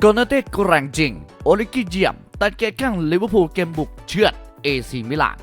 โกนาเต้แกร่งจริง โอลิกิเจียม ตัดเกะข้างลิเวอร์พูลเกมบุกเชือดเอซีมิลาน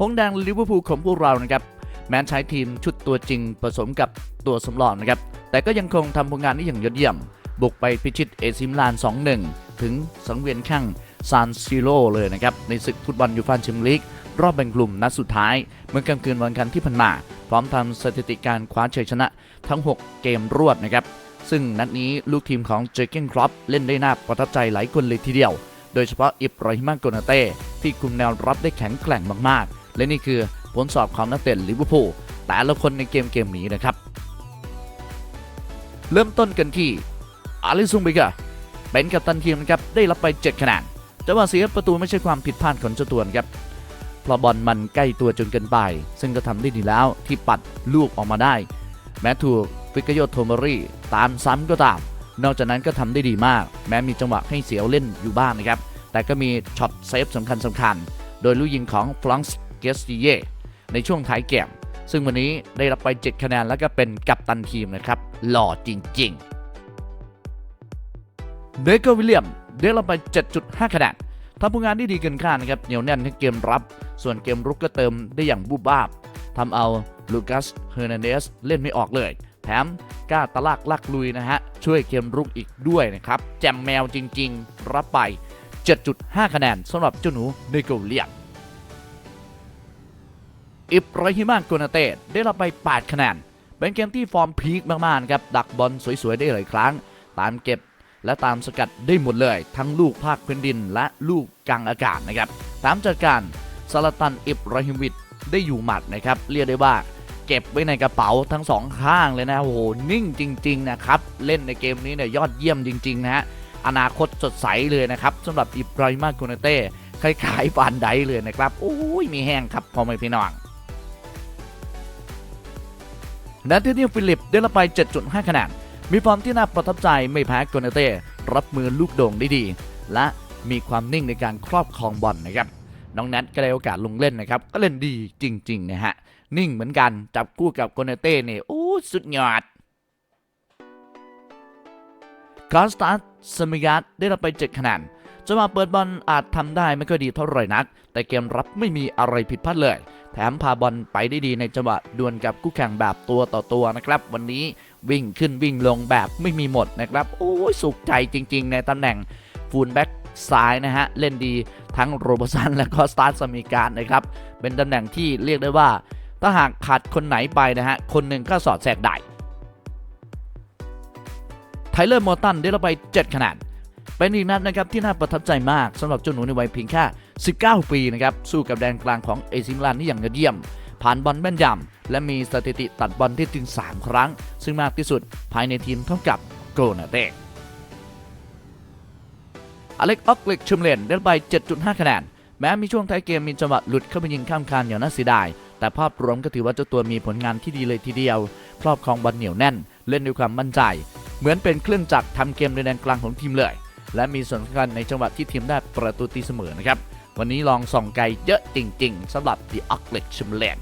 หงแดงลิเวอร์พูลของพวกเรานะครับแม้ใช้ทีมชุดตัวจริงผสมกับตัวสำรองนะครับ แต่ก็ยังคงทำผลงานได้อย่างยอดเยี่ยม บุกไปพิชิตเอซิมิลาน 2-1 ถึงสังเวียนข้างซานซิโร่เลยนะครับ ในศึกฟุตบอลยูฟ่าแชมเปี้ยนลีก รอบแบ่งกลุ่มนัดสุดท้าย เมื่อกลางคืนวันกันที่ผ่านมา พร้อมทำสถิติการคว้าชัยชนะทั้ง 6 เกมรวดนะครับ ซึ่งนัดนี้ลูกทีมของเจอร์เกนครอปเล่นได้น่าประทับใจหลายคนเลยทีเดียว โดยเฉพาะอิบราฮิมาโกนาเต้ที่คุมแนวรับได้แข็งแกร่งมากๆ และนี่คือผลสอบของนักเตะลิเวอร์พูลแต่ละคนในเกมเกมนี้นะครับ เริ่มต้นกันที่อาลิซุงเบกอร์เป็นกัปตันทีมนะครับได้รับไป 7 คะแนนแต่ว่าเสียประตูไม่ใช่ความผิดพลาดของเจ้าตัวนะครับเพราะบอลมันใกล้ตัวจนเกินไป ซึ่งก็ทำได้ดีแล้วที่ปัดลูกออกมาได้ แม้ถูก ฟิกโยโทมอรี่ตามซ้ำก็ตาม นอกจากนั้นก็ทำได้ดีมาก แม้มีจังหวะให้เสียวเล่นอยู่บ้างนะครับ แต่ก็มีช็อตเซฟสำคัญสำคัญ โดยลูกยิงของฟลังส์เกสติเยในช่วงท้ายเกม ซึ่งวันนี้ได้รับไป 7 คะแนนแล้วก็เป็นกัปตันทีมนะครับ หล่อจริงๆเนเกอร์วิลเลียมได้รับไป 7.5 คะแนนทำผลงานได้ดีเกินคาดนะครับเหนียวแน่นทั้งเกมรับ ส่วนเกมรุกก็เติมได้อย่างบูบบ้าบทำเอาลูคัส เฮอร์นันเดสเล่นไม่ออกเลย แถมกล้าตะลากลักลุยนะฮะ ช่วยเกมรุกอีกด้วยนะครับ แจมแมวจริง ๆ รับไป 7.5 คะแนนสำหรับเจ้าหนูเนโกเลียนอิบรฮิมาโกนาเต้ได้รับไป 8 คะแนน เป็นเกมที่ฟอร์มพีคมากๆครับดักบอลสวย ๆ ได้หลายครั้ง ตามเก็บและตามสกัดได้หมดเลย ทั้งลูกภาคพื้นดินและลูกกลางอากาศนะครับตามจัดการซาลตันอิบราฮิมวิดได้อยู่หมัดนะครับ เรียกได้ว่า เก็บไว้ในกระเป๋าทั้งสองข้างเลยนะโอ้โหนิ่งจริง ๆ นะครับ เล่นในเกมนี้เนี่ยยอดเยี่ยมจริง ๆ นะฮะอนาคตสดใสเลยนะครับสำหรับอิบราฮิมาโกนเต้คล้ายๆปานไดเลยนะครับโอ้ยมีแห้งครับพอไม่พี่น้องนัทเทเนียลฟิลิปได้รับไป 7.5 คะแนน มีฟอร์มที่น่าประทับใจไม่แพ้โกนเต้ รับมือลูกโด่งได้ดี และมีความนิ่งในการครอบครองบอลนะครับ น้องแนทก็ได้โอกาสลงเล่นนะครับ ก็เล่นดีจริง ๆ นะฮะ นิ่งเหมือนกัน จับคู่กับโกเนเต้เนี่ยโอ้สุดยอดคาสตาร์สมิยาตได้รับไป7คะแนนจังหวะเปิดบอลอาจทำได้ไม่ค่อยดีเท่าไหร่นัก แต่เกมรับไม่มีอะไรผิดพลาดเลย แถมพาบอลไปได้ดีในจังหวะดวลกับคู่แข่งแบบตัวต่อตัวนะครับ วันนี้วิ่งขึ้นวิ่งลงแบบไม่มีหมดนะครับ โอ้ยสุขใจจริง ๆ ในตำแหน่งฟูลแบ็กซ้ายนะฮะ เล่นดีทั้งโรบสันและก็สตาร์สมิการนะครับ เป็นตำแหน่งที่เรียกได้ว่า ถ้าหากขาดคนไหนไปนะฮะ คนหนึ่งก็สอดแทรกได้ไทเลอร์มอร์ตันได้รับไป 7 คะแนนเป็นอีกนัดนะครับที่น่าประทับใจมากสำหรับเจ้าหนูในวัยเพียงแค่ 19 ปีนะครับสู้กับแดนกลางของเอซิมลานที่อย่างยอดเยี่ยม ผ่านบอลแม่นยำและมีสถิติตัดบอลที่ถึง 3 ครั้ง ซึ่งมากที่สุดภายในทีมเท่ากับโกนาเต้อเล็กออกเล็กชุมเลนได้ไป 7.5 คะแนน แม้มีช่วงท้ายเกมมีจังหวะหลุดเข้าไปยิงข้ามคานอย่างน่าเสียดาย แต่ภาพรวมก็ถือว่าเจ้าตัวมีผลงานที่ดีเลยทีเดียว ครอบครองบอลเหนียวแน่น เล่นด้วยความมั่นใจ เหมือนเป็นเครื่องจักรทำเกมในแดนกลางของทีมเลย และมีส่วนสำคัญในจังหวะที่ทีมได้ประตูตีเสมอนะครับ วันนี้ลองส่องไกลเยอะจริง ๆสำหรับ The o c l e t c h a m b e r l a i n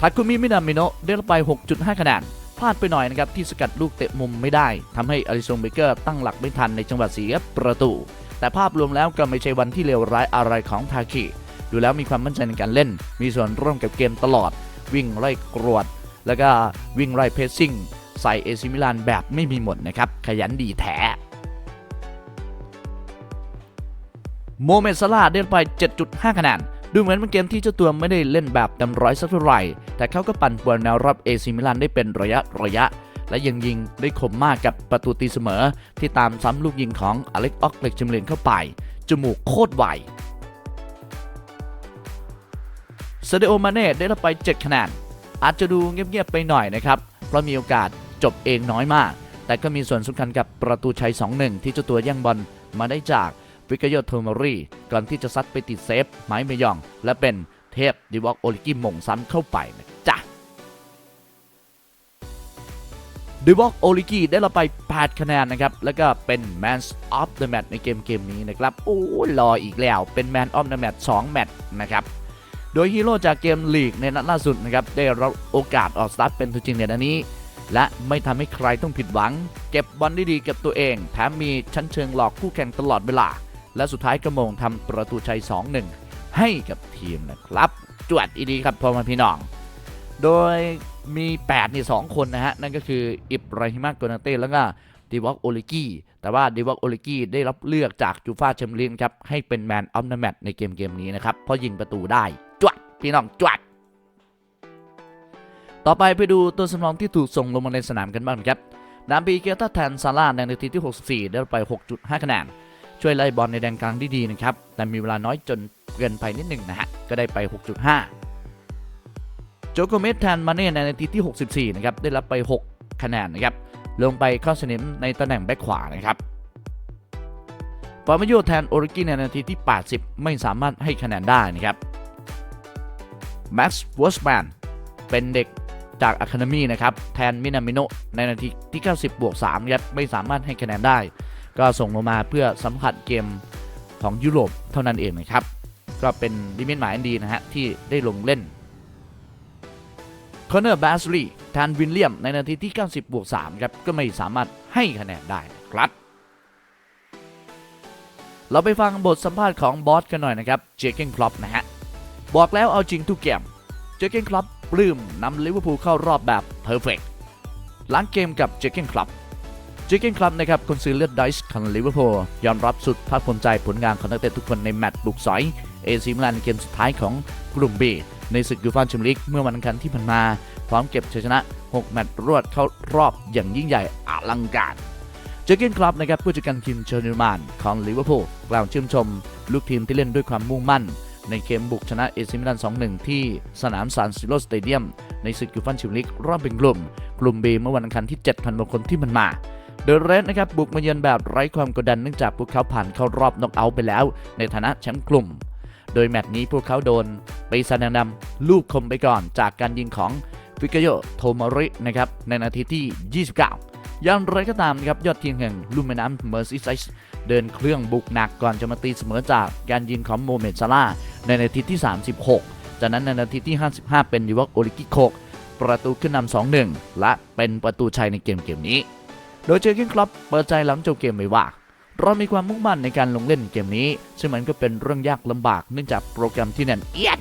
ทาคุมิมินามิโนได้รับไป 6.5 คะแนนพลาดไปหน่อยนะครับที่สกัดลูกเตะมุมไม่ได้ทำให้อลิซงเบเกอร์ตั้งหลักไม่ทันในจังหวะเสียประตู แต่ภาพรวมแล้วก็ไม่ใช่วันที่เลวร้ายอะไรของทาคิ ดูแล้วมีความมั่นใจในการเล่น มีส่วนร่วมกับเกมตลอด วิ่งไล่กรวด แล้วก็วิ่งไล่เพสซิ่งใส่เอซิมิลานแบบไม่มีหมดนะครับ ขยันดีแท้โมเมดซาลาได้ไป 7.5 คะแนน ดูเหมือนเป็นเกมที่เจ้าตัวไม่ได้เล่นแบบเต็มร้อยสักเท่าไหร่ แต่เขาก็ปั่นป่วนแนวรับเอซิมิลานได้เป็นระยะระยะ และยังยิงได้คมมากกับประตูตีเสมอ ที่ตามซ้ำลูกยิงของอเล็กออกเล็กจิมเลนเข้าไป จมูกโคตรไว เซเดโอมาเน่ได้รับไป 7 คะแนนอาจจะดูเงียบๆไปหน่อยนะครับ เพราะมีโอกาสจบเองน้อยมาก แต่ก็มีส่วนสำคัญกับประตูชัย 2-1 ที่เจ้าตัวแย่งบอลมาได้จากวิกโยโทมอรีก่อนที่จะซัดไปติดเซฟไม้เมยอง และเป็นเทพดิวอกโอลิกิมงซ้ำเข้าไปนะจ๊ะดิวอกโอลิกิได้รับไป 8 คะแนนนะครับ แล้วก็เป็น Man of the Match ในเกมเกมนี้นะครับ โอ้รออีกแล้วเป็น Man of the Match 2 แมตช์นะครับ โดยฮีโร่จากเกมลีกในนัดล่าสุดนะครับได้รับโอกาสออกสตาร์ทเป็นตัวจริงในนัดนี้ และไม่ทำให้ใครต้องผิดหวัง เก็บบอลได้ดีกับตัวเอง แถมมีชั้นเชิงหลอกคู่แข่งตลอดเวลา และสุดท้ายกระโมงทำประตูชัย 2-1 ให้กับทีมนะครับ จวดอีดีครับพ่อแมาพี่น้อง โดยมี8นี่2คนนะฮะนั่นก็คืออิบราฮิมาโกนาเต้แล้วก็ ดีวอกโอลิกี้แต่ว่าดีวอกโอลิกี้ได้รับเลือกจากจูฟาแชมเปี้ยนครับให้เป็นแมนออฟเดอะแมตในเกมเกมนี้นะครับเพราะยิงประตูได้จวดพี่น้องจวดต่อไปไปดูตัวสำรองที่ถูกส่งลงมาในสนามกันบ้างครับดามบีเกต้าแทนซาร่าในนาทีที่ 64 ได้ไป 6.5 คะแนน ช่วยไล่บอลในแดนกลางได้ดีนะครับ แต่มีเวลาน้อยจนเกินไปนิดหนึ่งนะฮะ ก็ได้ไป 6.5 โจโกเมสแทนมาเน่ในนาทีที่ 64 นะครับ ได้รับไป 6 คะแนนนะครับ ลงไปเข้าสนิมในตำแหน่งแบ็คขวานะครับปาเมโยแทนโอริกิในนาทีที่ 80 ไม่สามารถให้คะแนนได้นะครับแม็กซ์วอสแมนเป็นเด็กจากอะคาเดมีนะครับ แทนมินามิโนในนาทีที่ 90 บวก3ครับไม่สามารถให้คะแนนได้ ก็ส่งลงมาเพื่อสัมผัสเกมของยุโรปเท่านั้นเองนะครับ ก็เป็นดิมิตหมายอันดีนะฮะ ที่ได้ลงเล่นคอนเนอร์บาสลีแทนวินเลียมในนาทีที่ 90บวก3ครับก็ไม่สามารถให้คะแนนได้นะครับ เราไปฟังบทสัมภาษณ์ของบอสกันหน่อยนะครับเจเกนคลอปนะฮะบอกแล้วเอาจริงทุกเกมเจเกนคลอปปลื้มนำลิเวอร์พูลเข้ารอบแบบเพอร์เฟกหลังเกมกับเจเกนคลับเจเกนคลับนะครับคนซื้อเลือดไดส์ของลิเวอร์พูลยอมรับสุดภาคภูมิใจผลงานของนักเตะทุกคนในแมตช์บุกสอยเอซีมิลานในเกมสุดท้ายของกลุ่ม B ในศึกยูฟ่าแชมเปี้ยนลีกเมื่อวันอังคารที่ผ่านมา พร้อมเก็บชัยชนะ 6 แมตช์รวดเข้ารอบอย่างยิ่งใหญ่อลังการ เจอร์เกนคลับนะครับผู้จัดการทีมเชอร์นิมานของลิเวอร์พูลกล่าวชื่นชม ลูกทีมที่เล่นด้วยความมุ่งมั่น ในเกมบุกชนะเอซิมิลัน 2-1 ที่สนามซานซิโรสเตเดียม ในศึกยูฟ่าแชมเปี้ยนลีกรอบเป็นกลุ่ม กลุ่ม B เมื่อวันอังคารที่ 7 ธันวาคมที่มันมาเดอะเรดนะครับบุกมาเยือนแบบไร้ความกดดันเนื่องจากพวกเขาผ่านเข้ารอบน็อกเอาท์ไปแล้ว ในฐานะแชมป์กลุ่ม โดยแมตช์นี้พวกเขาโดนไปีศาจแดงดำลูกคมไปก่อนจากการยิงของ ฟิกาโยโทมารินะครับในนาทีที่ 29อย่างไรก็ตามนะครับยอดทีมแห่งลูมแม่น้ำเมอร์ซีไซส์เดินเครื่องบุกหนักก่อนจะมาตีเสมอจากการยิงของโมเมดซาร่าในนาทีที่ 36 จากนั้นในนาทีที่ 55 เป็นดิวอกโอลิกิโคกประตูขึ้นนำ2-1 และเป็นประตูชัยในเกมเกมนี้ โดยเจอร์เกนคลับเปิดใจหลังจบเกมไว้ว่า เรามีความมุ่งมั่นในการลงเล่นเกมนี้ ซึ่งมันก็เป็นเรื่องยากลำบากเนื่องจากโปรแกรมที่แน่นเอียด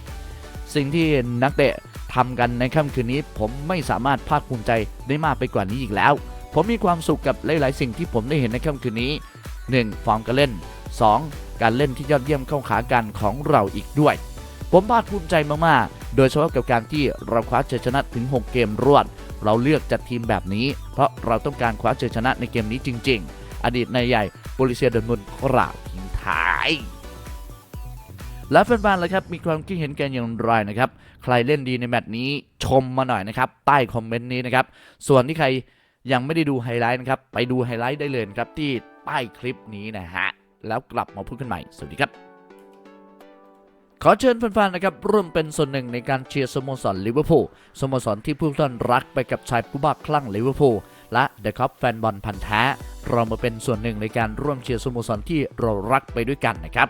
สิ่งที่นักเตะ ทำกันในค่ำคืนนี้ ผมไม่สามารถภาคภูมิใจได้มากไปกว่านี้อีกแล้ว ผมมีความสุขกับหลาย ๆ สิ่งที่ผมได้เห็นในค่ำคืนนี้ 1. ฟอร์มการเล่น 2. การเล่นที่ยอดเยี่ยมเข้าขากันของเราอีกด้วย ผมภาคภูมิใจมาก ๆ โดยเฉพาะกับการที่เราคว้าชัยชนะถึง 6 เกมรวด เราเลือกจัดทีมแบบนี้ เพราะเราต้องการคว้าชัยชนะในเกมนี้จริง ๆ อดีตนายใหญ่โปลิเซียเดนมุนกล่าวทิ้งท้าย และแฟนๆล่ะครับมีความคิดเห็นกันอย่างไรนะครับ ใครเล่นดีในแมตช์นี้ชมมาหน่อยนะครับ ใต้คอมเมนต์นี้นะครับ ส่วนที่ใครยังไม่ได้ดูไฮไลท์นะครับ ไปดูไฮไลท์ได้เลยครับที่ใต้คลิปนี้นะฮะ แล้วกลับมาพูดกันใหม่ สวัสดีครับ ขอเชิญแฟนๆนะครับร่วมเป็นส่วนหนึ่งในการเชียร์สโมสรลิเวอร์พูลสโมสรที่ผู้ท่านรักไปกับชายผู้บ้าคลั่งลิเวอร์พูลและเดอะคัพแฟนบอลพันธ์แท้เรามาเป็นส่วนหนึ่งในการร่วมเชียร์สโมสรที่เรารักไปด้วยกันนะครับ